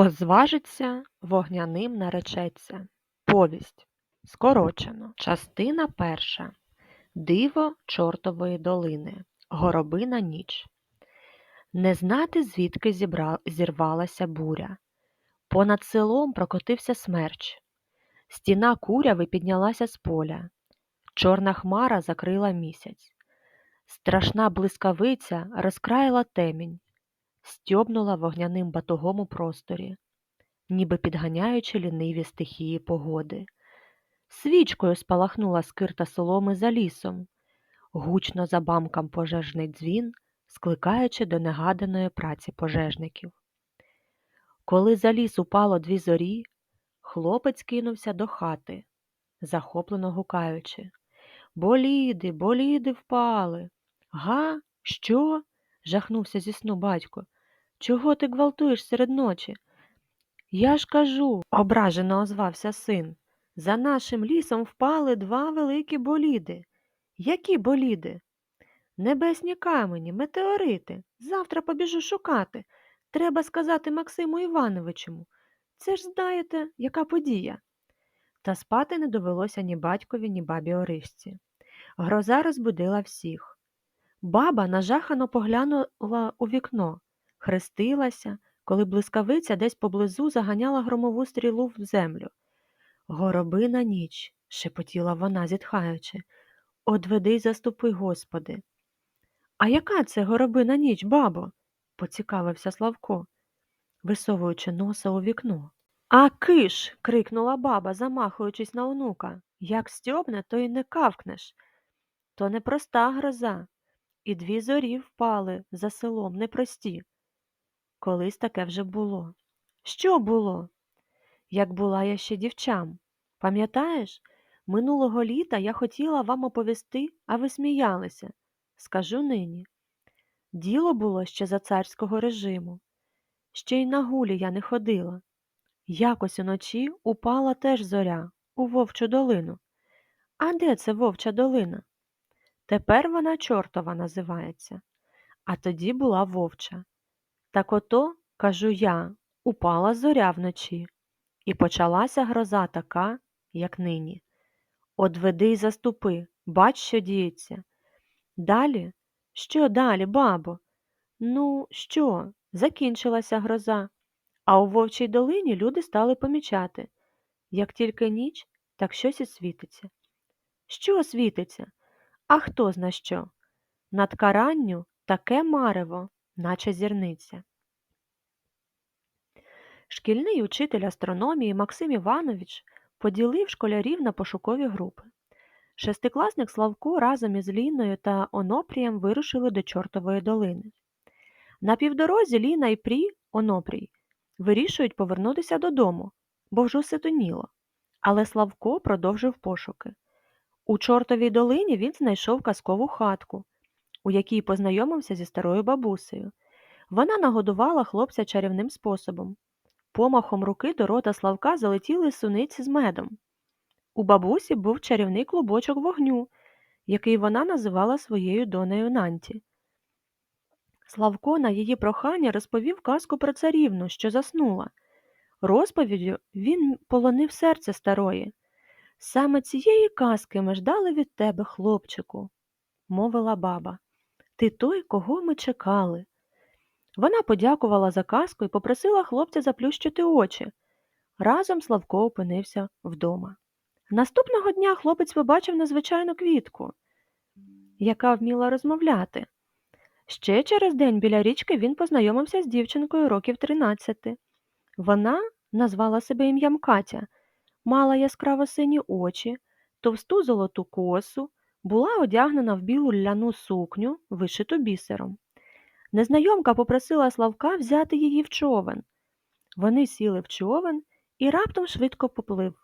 Хто зважиться, вогняним наречеться. Повість. Скорочено. Частина перша. Диво чортової долини. Горобина ніч. Не знати, звідки зібра... зірвалася буря. Понад селом прокотився смерч. Стіна куряви піднялася з поля. Чорна хмара закрила місяць. Страшна блискавиця розкраїла темінь, стьобнула вогняним батогом у просторі, ніби підганяючи ліниві стихії погоди. Свічкою спалахнула скирта соломи за лісом, гучно забамкам пожежний дзвін, скликаючи до негаданої праці пожежників. Коли за ліс упало дві зорі, хлопець кинувся до хати, захоплено гукаючи Боліди, боліди впали. Га? Що? Жахнувся зі сну батько. Чого ти гвалтуєш серед ночі? Я ж кажу, ображено озвався син. За нашим лісом впали два великі боліди. Які боліди? Небесні камені, метеорити. Завтра побіжу шукати. Треба сказати Максиму Івановичому. Це ж знаєте, яка подія. Та спати не довелося ні батькові, ні бабі Оришці. Гроза розбудила всіх. Баба нажахано поглянула у вікно, хрестилася, коли блискавиця десь поблизу заганяла громову стрілу в землю. Горобина ніч, шепотіла вона, зітхаючи. Одведи й заступи, Господи. А яка це горобина ніч, бабо? поцікавився Славко, висовуючи носа у вікно. А киш. крикнула баба, замахуючись на онука. Як стьобне, то й не кавкнеш. То непроста гроза. І дві зорі впали за селом непрості. Колись таке вже було. Що було? Як була я ще дівчам. Пам'ятаєш, минулого літа я хотіла вам оповісти, а ви сміялися. Скажу нині. Діло було ще за царського режиму. Ще й на гулі я не ходила. Якось уночі упала теж зоря у вовчу долину. А де це вовча долина? Тепер вона чортова називається, а тоді була вовча. Так ото, кажу я, упала зоря вночі, і почалася гроза така, як нині. Одведи й заступи, бач, що діється. Далі? Що далі, бабо? Ну, що? Закінчилася гроза, а у вовчій долині люди стали помічати. Як тільки ніч, так щось і світиться. Що світиться? А хто зна що? Над каранню таке марево, наче зірниця. Шкільний учитель астрономії Максим Іванович поділив школярів на пошукові групи. Шестикласник Славко разом із Ліною та Онопрієм вирушили до Чортової долини. На півдорозі Ліна і Прі, Онопрій, вирішують повернутися додому, бо вже ситоніло. Але Славко продовжив пошуки. У Чортовій долині він знайшов казкову хатку, у якій познайомився зі старою бабусею. Вона нагодувала хлопця чарівним способом. Помахом руки до рота Славка залетіли суниці з медом. У бабусі був чарівний клубочок вогню, який вона називала своєю донею Нанті. Славко на її прохання розповів казку про царівну, що заснула. Розповіддю він полонив серце старої. Саме цієї казки ми ждали від тебе, хлопчику, мовила баба. Ти той, кого ми чекали. Вона подякувала за казку і попросила хлопця заплющити очі. Разом Славко опинився вдома. Наступного дня хлопець побачив незвичайну квітку, яка вміла розмовляти. Ще через день біля річки він познайомився з дівчинкою років 13. Вона назвала себе ім'ям Катя, мала яскраво сині очі, товсту золоту косу, була одягнена в білу ляну сукню, вишиту бісером. Незнайомка попросила Славка взяти її в човен. Вони сіли в човен і раптом швидко поплив.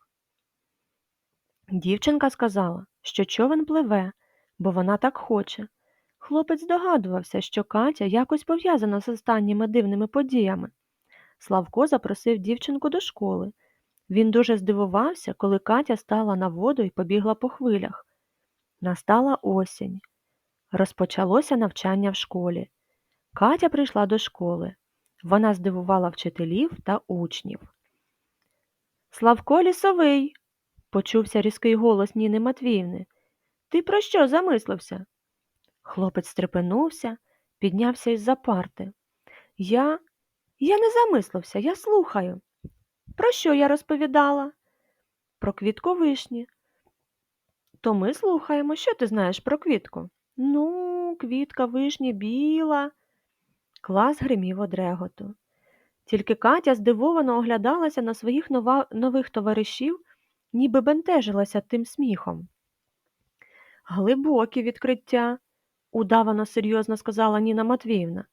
Дівчинка сказала, що човен пливе, бо вона так хоче. Хлопець здогадувався, що Катя якось пов'язана з останніми дивними подіями. Славко запросив дівчинку до школи. Він дуже здивувався, коли Катя стала на воду і побігла по хвилях. Настала осінь. Розпочалося навчання в школі. Катя прийшла до школи. Вона здивувала вчителів та учнів. Славко лісовий, почувся різкий голос Ніни Матвіївни. Ти про що замислився? Хлопець стрепенувся, піднявся із-за парти. Я. Я не замислився, я слухаю. Про що я розповідала? Про квітку вишні. То ми слухаємо, що ти знаєш про квітку? Ну, квітка вишні біла. Клас гримів од реготу. Тільки Катя здивовано оглядалася на своїх нова... нових товаришів, ніби бентежилася тим сміхом. Глибокі відкриття, удавано серйозно сказала Ніна Матвіївна.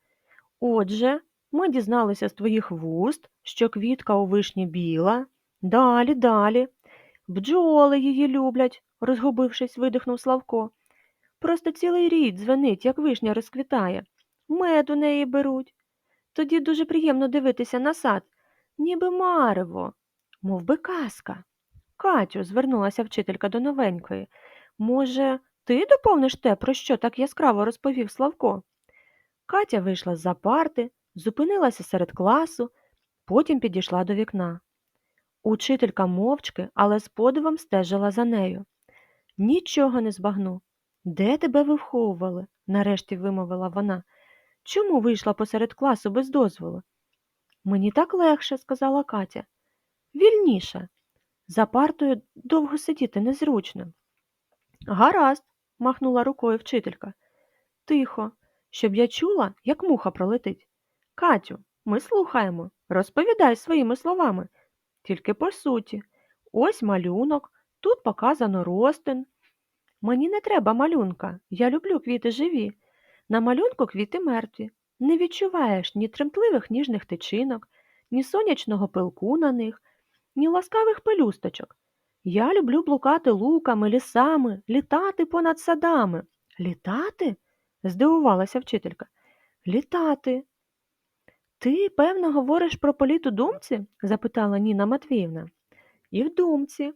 Отже, ми дізналися з твоїх вуст, що квітка у вишні біла. Далі, далі. Бджоли її люблять, розгубившись, видихнув Славко. Просто цілий рід дзвенить, як вишня розквітає. Мед у неї беруть. Тоді дуже приємно дивитися на сад, ніби марево, мов би казка. Катю, звернулася вчителька до новенької. Може, ти доповниш те, про що так яскраво розповів Славко? Катя вийшла з-за парти, зупинилася серед класу, потім підійшла до вікна. Учителька мовчки, але з подивом стежила за нею. Нічого не збагну. Де тебе виховували? нарешті вимовила вона. Чому вийшла посеред класу без дозволу? Мені так легше, сказала Катя. Вільніше. За партою довго сидіти незручно. Гаразд, махнула рукою вчителька. Тихо, щоб я чула, як муха пролетить. Катю, ми слухаємо. Розповідай своїми словами. Тільки по суті. Ось малюнок, тут показано ростин. Мені не треба малюнка. Я люблю квіти живі. На малюнку квіти мертві. Не відчуваєш ні тремтливих ніжних тичинок, ні сонячного пилку на них, ні ласкавих пелюсточок. Я люблю блукати луками, лісами, літати понад садами. Літати? здивувалася вчителька. Літати. Ти, певно, говориш про політ у думці? запитала Ніна Матвіївна. І в думці.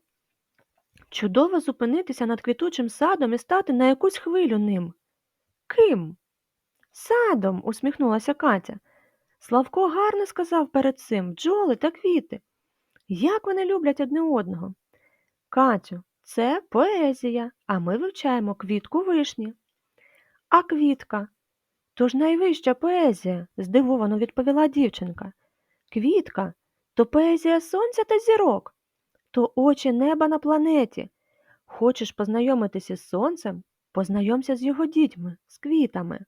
Чудово зупинитися над квітучим садом і стати на якусь хвилю ним. Ким? Садом, усміхнулася Катя. Славко гарно сказав перед цим бджоли та квіти. Як вони люблять одне одного. Катю, це поезія, а ми вивчаємо квітку вишні. А квітка? То ж найвища поезія, здивовано відповіла дівчинка. Квітка то поезія сонця та зірок, то очі неба на планеті. Хочеш познайомитися з сонцем? Познайомся з його дітьми, з квітами.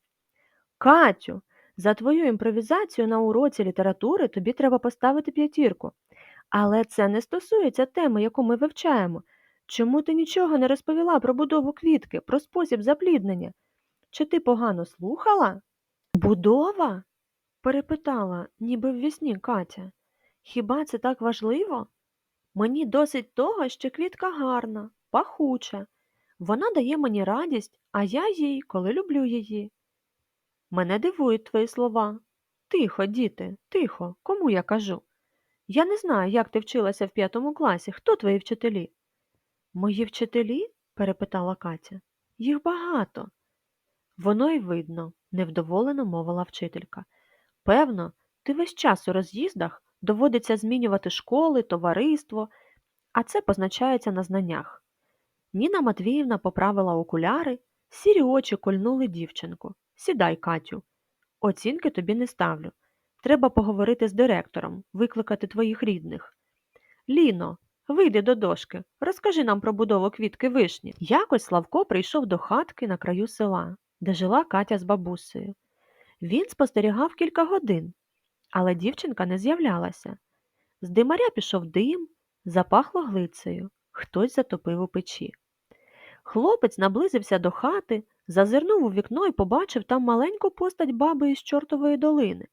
Катю, за твою імпровізацію на уроці літератури тобі треба поставити п'ятірку. Але це не стосується теми, яку ми вивчаємо. Чому ти нічого не розповіла про будову квітки, про спосіб запліднення? Чи ти погано слухала? Будова? перепитала, ніби ввісні Катя. Хіба це так важливо? Мені досить того, що квітка гарна, пахуча. Вона дає мені радість, а я їй, коли люблю її. Мене дивують твої слова. Тихо, діти, тихо, кому я кажу? Я не знаю, як ти вчилася в п'ятому класі. Хто твої вчителі? Мої вчителі? перепитала Катя. Їх багато. Воно й видно, невдоволено мовила вчителька. Певно, ти весь час у роз'їздах доводиться змінювати школи, товариство, а це позначається на знаннях. Ніна Матвіївна поправила окуляри, сірі очі кольнули дівчинку. Сідай, Катю. Оцінки тобі не ставлю. Треба поговорити з директором, викликати твоїх рідних. Ліно, вийди до дошки, розкажи нам про будову квітки вишні. Якось Славко прийшов до хатки на краю села, де жила Катя з бабусею. Він спостерігав кілька годин, але дівчинка не з'являлася. З димаря пішов дим, запахло глицею, хтось затопив у печі. Хлопець наблизився до хати, зазирнув у вікно і побачив там маленьку постать баби із чортової долини.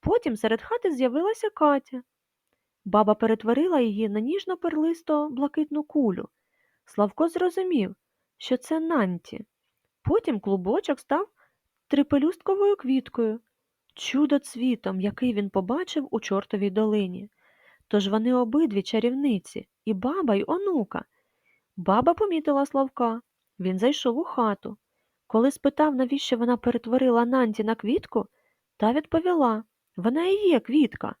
Потім серед хати з'явилася Катя. Баба перетворила її на ніжно перлисто блакитну кулю. Славко зрозумів, що це Нанті. Потім клубочок став трипелюстковою квіткою, чудо цвітом, який він побачив у чортовій долині. Тож вони обидві чарівниці, і баба, й онука. Баба помітила Славка. Він зайшов у хату. Коли спитав, навіщо вона перетворила Нанті на квітку, та відповіла Вона і є квітка.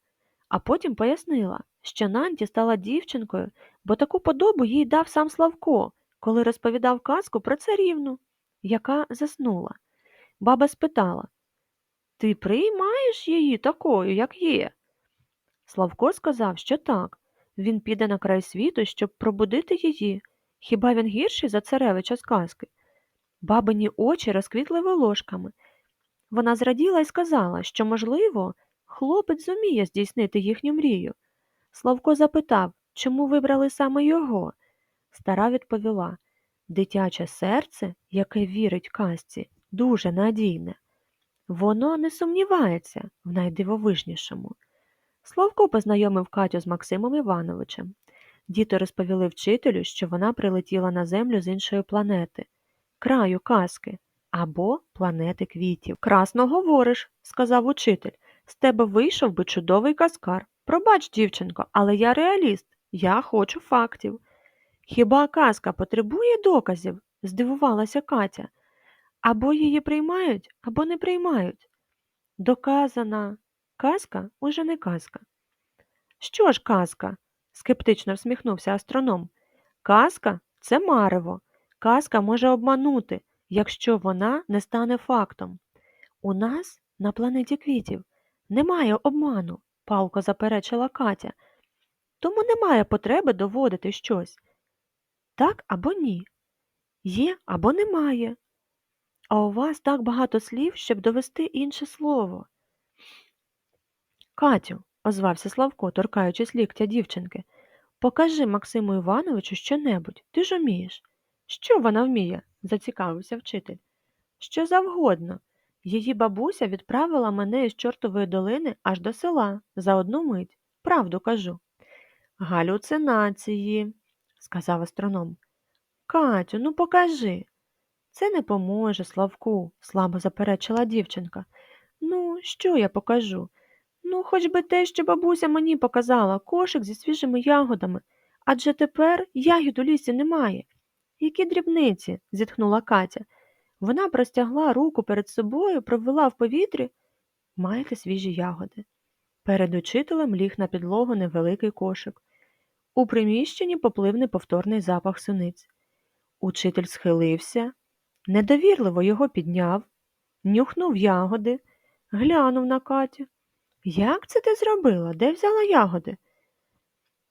А потім пояснила, що Нанті стала дівчинкою, бо таку подобу їй дав сам Славко, коли розповідав казку про царівну, яка заснула. Баба спитала Ти приймаєш її такою, як є? Славко сказав, що так. Він піде на край світу, щоб пробудити її. Хіба він гірший за царевича з казки? Бабині очі розквітли волошками. Вона зраділа і сказала, що, можливо, хлопець зуміє здійснити їхню мрію. Славко запитав, чому вибрали саме його. Стара відповіла дитяче серце, яке вірить казці, дуже надійне. Воно не сумнівається в найдивовижнішому. Славко познайомив Катю з Максимом Івановичем. Діти розповіли вчителю, що вона прилетіла на землю з іншої планети, краю казки або планети квітів. Красно говориш, сказав учитель. З тебе вийшов би чудовий казкар. Пробач, дівчинко, але я реаліст, я хочу фактів. Хіба казка потребує доказів? здивувалася Катя. Або її приймають, або не приймають. Доказана казка уже не казка. Що ж казка? скептично всміхнувся астроном. Казка це марево. Казка може обманути, якщо вона не стане фактом. У нас на планеті квітів немає обману, палко заперечила Катя. Тому немає потреби доводити щось. Так або ні. Є або немає. А у вас так багато слів, щоб довести інше слово. Катю, озвався Славко, торкаючись ліктя дівчинки, покажи Максиму Івановичу щонебудь, ти ж умієш. Що вона вміє? зацікавився вчитель. Що завгодно. Її бабуся відправила мене із чортової долини аж до села за одну мить. Правду кажу. Галюцинації, сказав астроном. Катю, ну покажи. Це не поможе, Славку, слабо заперечила дівчинка. Ну, що я покажу? Ну, хоч би те, що бабуся мені показала, кошик зі свіжими ягодами, адже тепер ягід у лісі немає. Які дрібниці, зітхнула Катя. Вона простягла руку перед собою, провела в повітрі. Маєте свіжі ягоди. Перед учителем ліг на підлогу невеликий кошик. У приміщенні поплив неповторний запах суниць. Учитель схилився, недовірливо його підняв, нюхнув ягоди, глянув на Катю. Як це ти зробила? Де взяла ягоди?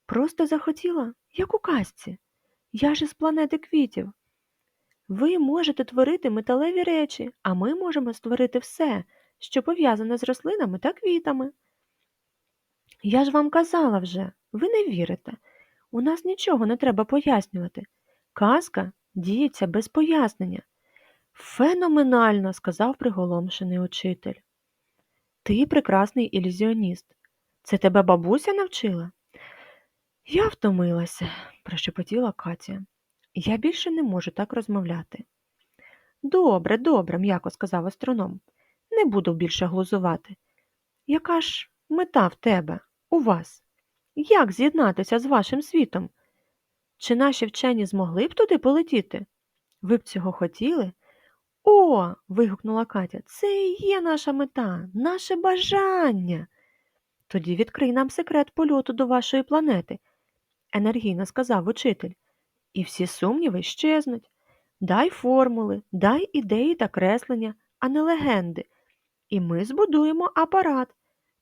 Просто захотіла, як у казці. Я ж із планети квітів. Ви можете творити металеві речі, а ми можемо створити все, що пов'язане з рослинами та квітами. Я ж вам казала вже, ви не вірите. У нас нічого не треба пояснювати. Казка діється без пояснення. Феноменально, сказав приголомшений учитель. Ти прекрасний ілюзіоніст. Це тебе бабуся навчила? Я втомилася, прошепотіла Катя. Я більше не можу так розмовляти. Добре, добре, м'яко сказав астроном. Не буду більше глузувати. Яка ж мета в тебе, у вас? Як з'єднатися з вашим світом? Чи наші вчені змогли б туди полетіти? Ви б цього хотіли? О. вигукнула Катя. Це і є наша мета, наше бажання. Тоді відкрий нам секрет польоту до вашої планети, енергійно сказав учитель. І всі сумніви щезнуть. Дай формули, дай ідеї та креслення, а не легенди. І ми збудуємо апарат.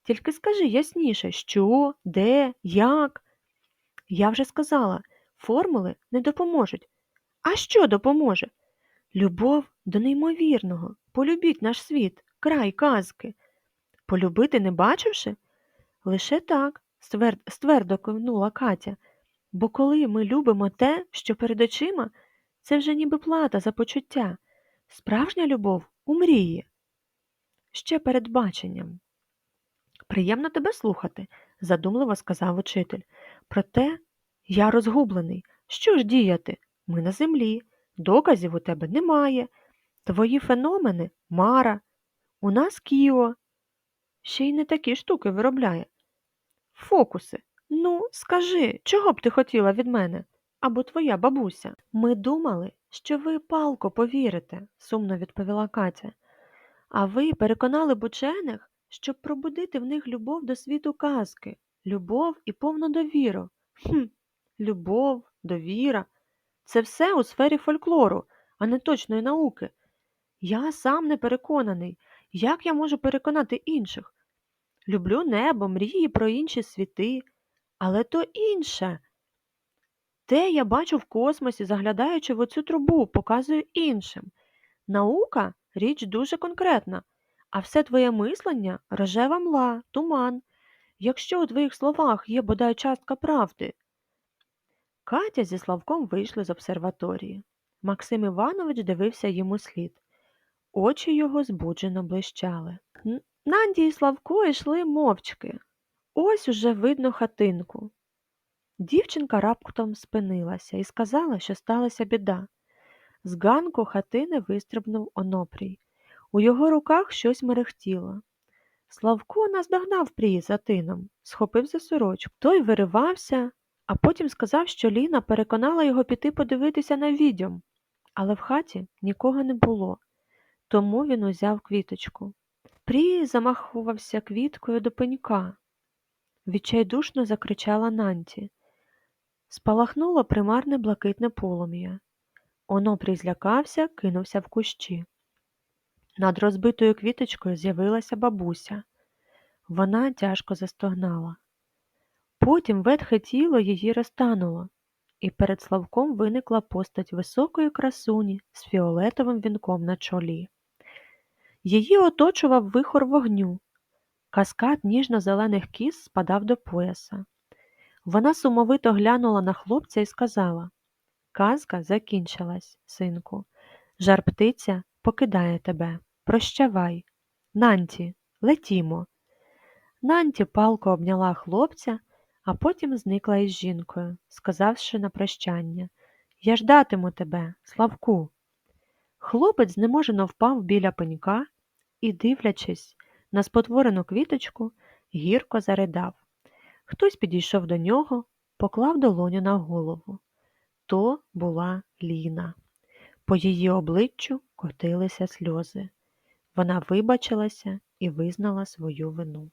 Тільки скажи ясніше, що, де, як. Я вже сказала, формули не допоможуть. А що допоможе? Любов до неймовірного. Полюбіть наш світ, край казки. Полюбити, не бачивши? Лише так, стверд, ствердо кивнула Катя. Бо коли ми любимо те, що перед очима, це вже ніби плата за почуття. Справжня любов у мрії. Ще перед баченням. Приємно тебе слухати, задумливо сказав учитель. Проте я розгублений. Що ж діяти? Ми на землі, доказів у тебе немає. Твої феномени Мара, у нас Кіо. Ще й не такі штуки виробляє. Фокуси. Ну, скажи, чого б ти хотіла від мене? Або твоя бабуся? Ми думали, що ви палко повірите, сумно відповіла Катя. А ви переконали б учених, щоб пробудити в них любов до світу казки, любов і повну довіру. Хм, любов, довіра це все у сфері фольклору, а не точної науки. Я сам не переконаний, як я можу переконати інших. Люблю небо, мрії про інші світи, але то інше. Те я бачу в космосі, заглядаючи в оцю трубу, показую іншим. Наука річ дуже конкретна, а все твоє мислення рожева мла, туман. Якщо у твоїх словах є бодай частка правди. Катя зі Славком вийшли з обсерваторії. Максим Іванович дивився йому слід. Очі його збуджено блищали. Н- Наді і Славко йшли мовчки. Ось уже видно хатинку. Дівчинка раптом спинилася і сказала, що сталася біда. З ганку хатини вистрибнув Онопрій. У його руках щось мерехтіло. Славко наздогнав прії за тином, схопив за сорочку. Той виривався, а потім сказав, що Ліна переконала його піти подивитися на відьом. Але в хаті нікого не було, тому він узяв квіточку. Прій замахувався квіткою до пенька. Відчайдушно закричала Нанті. Спалахнуло примарне блакитне полум'я. Онопрій злякався, кинувся в кущі. Над розбитою квіточкою з'явилася бабуся. Вона тяжко застогнала. Потім ветхе тіло її розтануло, і перед Славком виникла постать високої красуні з фіолетовим вінком на чолі. Її оточував вихор вогню. Каскад ніжно-зелених кіз спадав до пояса. Вона сумовито глянула на хлопця і сказала Казка закінчилась, синку. Жар птиця покидає тебе. Прощавай. Нанті, летімо. Нанті палко обняла хлопця, а потім зникла із жінкою, сказавши на прощання Я ждатиму тебе, Славку. Хлопець знеможено впав біля пенька і, дивлячись на спотворену квіточку, гірко заридав. Хтось підійшов до нього, поклав долоню на голову. То була Ліна. По її обличчю котилися сльози. Вона вибачилася і визнала свою вину.